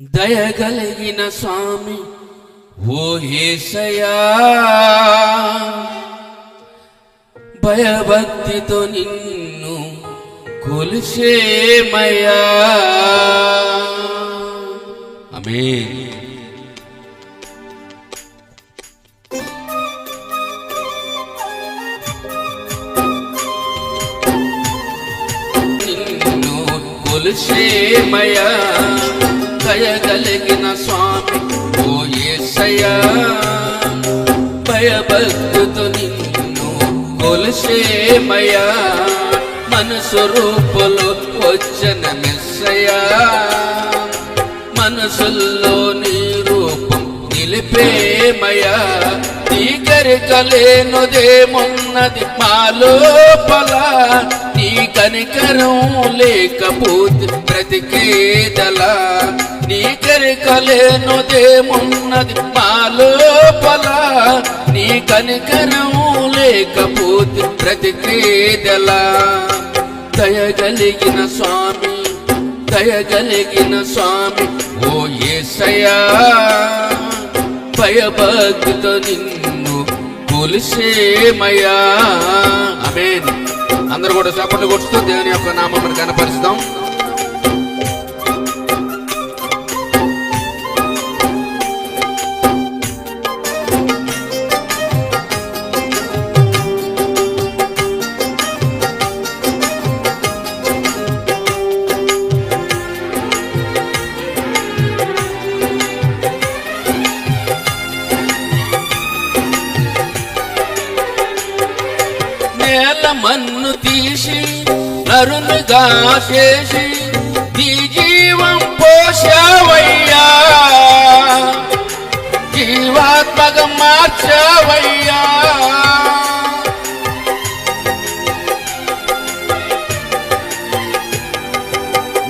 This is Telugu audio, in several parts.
దయగలిగిన స్వామి ఓ ఏసయా భయభక్తితో నిన్ను కొలిసేమయా అమే నిన్ను కొలిసేమయా దయగలిగిన స్వామి. ఓ ఏసయ్యా భయభక్తుతో నిన్ను కొలిసేమయా మనసు రూపులో వచ్చిన మెస్సయా మనసుల్లో నీ రూపం నిలిపేమయా నీ గరికలేనుదేమున్నది మా లోపల. నీ కనికరం లేకపోతే బ్రతికేదలా? నీ గరికలేనుదేమున్నది మా లోపల. నీ కనికరం లేకపోతే బ్రతికేదలా? దయగలిగిన స్వామి దయగలిగిన స్వామి ఓ ఏసయా భయభక్తితో నిన్ను కొలిసేమయా అమేన్ అందరూ కూడా సపోర్ట్ కొడుతూ దేవుని యొక్క నామం కనపరుస్తాం. నరునుగా చేసి నీ జీవం పోషావయ్యా. జీవాత్మగా మార్చావయ్యా.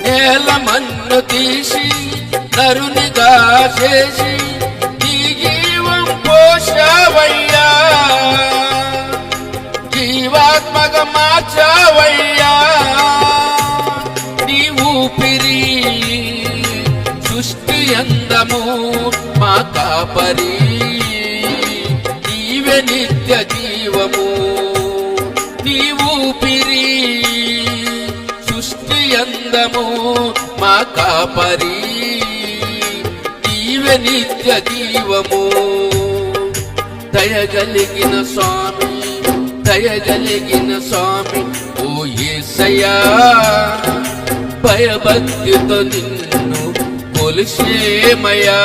నేల మన్ను తీసి నరునిగా చేసి నీ జీవం పోషావయ్యా. జీవాత్మగా మార్చావయ్యా. పరి నీవే నిత్య జీవము. నీవు పిరి సృష్టి అందము మా కాపరి. నీవే నిత్య జీవము. దయగలిగిన స్వామి దయగలిగిన స్వామి ఓ ఏసయా భయభక్తితో నిన్ను కొలిసేమయా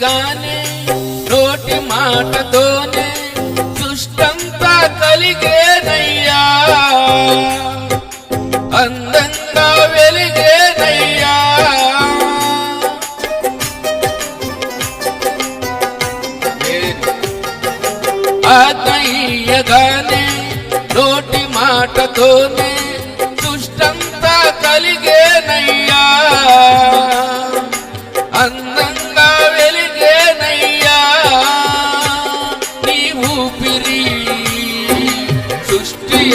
గానే నోటి మాటతోనే దుష్టంతా కలిగేనయ్యా అందంగా వెలిగేనయ్యా. ఆజ్ఞయ్యగానే నోటి మాటతోనే దుష్టంతా కలిగేనయ్యా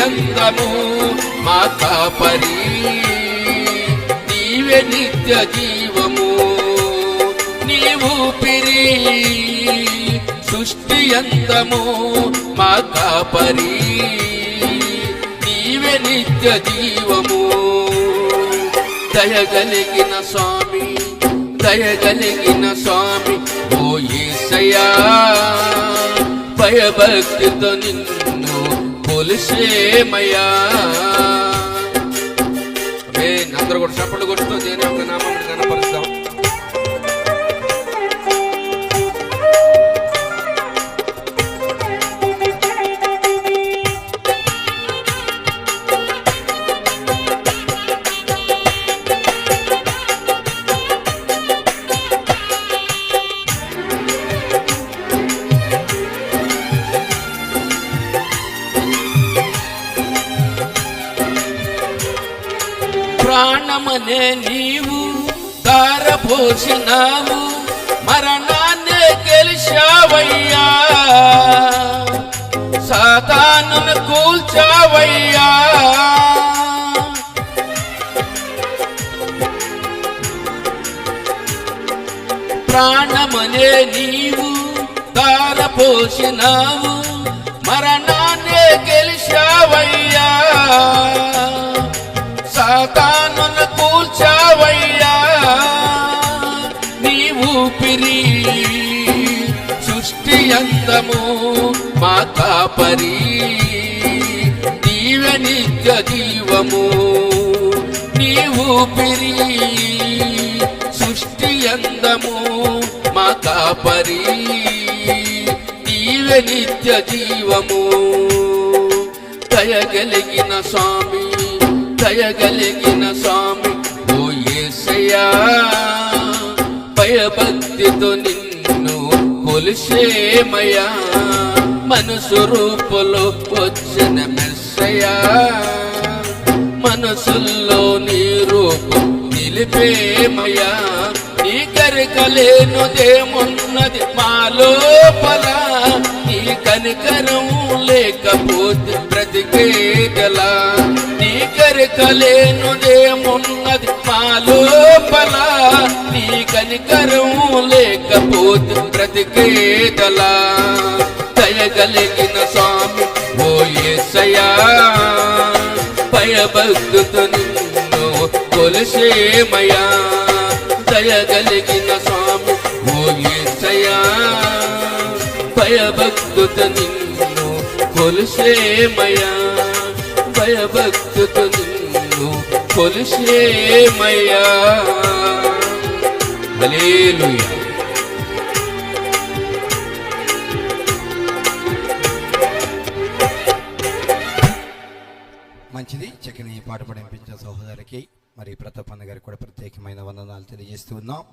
అందము మాతా కాపరి. నీవే నిత్య జీవము నీవు పిరి సృష్టి అందము మాతా కాపరి. నీవే నిత్య జీవము. దయగలిగిన స్వామి దయగలిగిన స్వామి ఓ ఏసయ్యా. భయభక్తితో నిన్ను కొలిసేమయ్యా. అందరూ కూడా చప్పట్లు కొడుతూ దేని యొక్క నామం కనపరుస్తాం ప్రాణమనే నీవు తారపోసినావు మరణాన్నే గెలిచావయ్యా. సాతాను కూల్చావయ్యా. ప్రాణమనే నీవు తారపోసినావు మరణాన్నే గెలిచా సృష్టి అందము మా కాపరి నీవే నిత్య జీవము నీవు ఊపిరి సృష్టి అందము మా కాపరి నీవే నిత్య జీవము. దయగలిగిన స్వామి దయగలిగిన స్వామి ఓ యేసయ్యా భయభక్తితో నిన్ను కొలిసేమయా మనసు రూపులో వచ్చిన మెస్సయా మనసుల్లో నీ రూపం నిలిపేమయా నీ కరికలేనుదేమున్నది మా లోపల. నీ కనికరం లేకపోతే బ్రతికేగలా నీ కరికలేనుదేమున్నది మా లోపల. పోతు బ్రతికేదలా దయగలిగిన స్వామి ఓ యేసయ్యా భయభక్తుతో నిన్ను కొలిసేమయ్యా దయగలిగిన స్వామి ఓ యేసయ్యా భయభక్తుతో నిన్ను కొలిసేమయ్యా భయభక్తుతో నిన్ను కొలిసేమయ్యా హల్లెలూయా. సహోదరికి మరి ప్రతాపన్న గారికి కూడా ప్రత్యేకమైన వందనాలు తెలియజేస్తూ ఉన్నాం.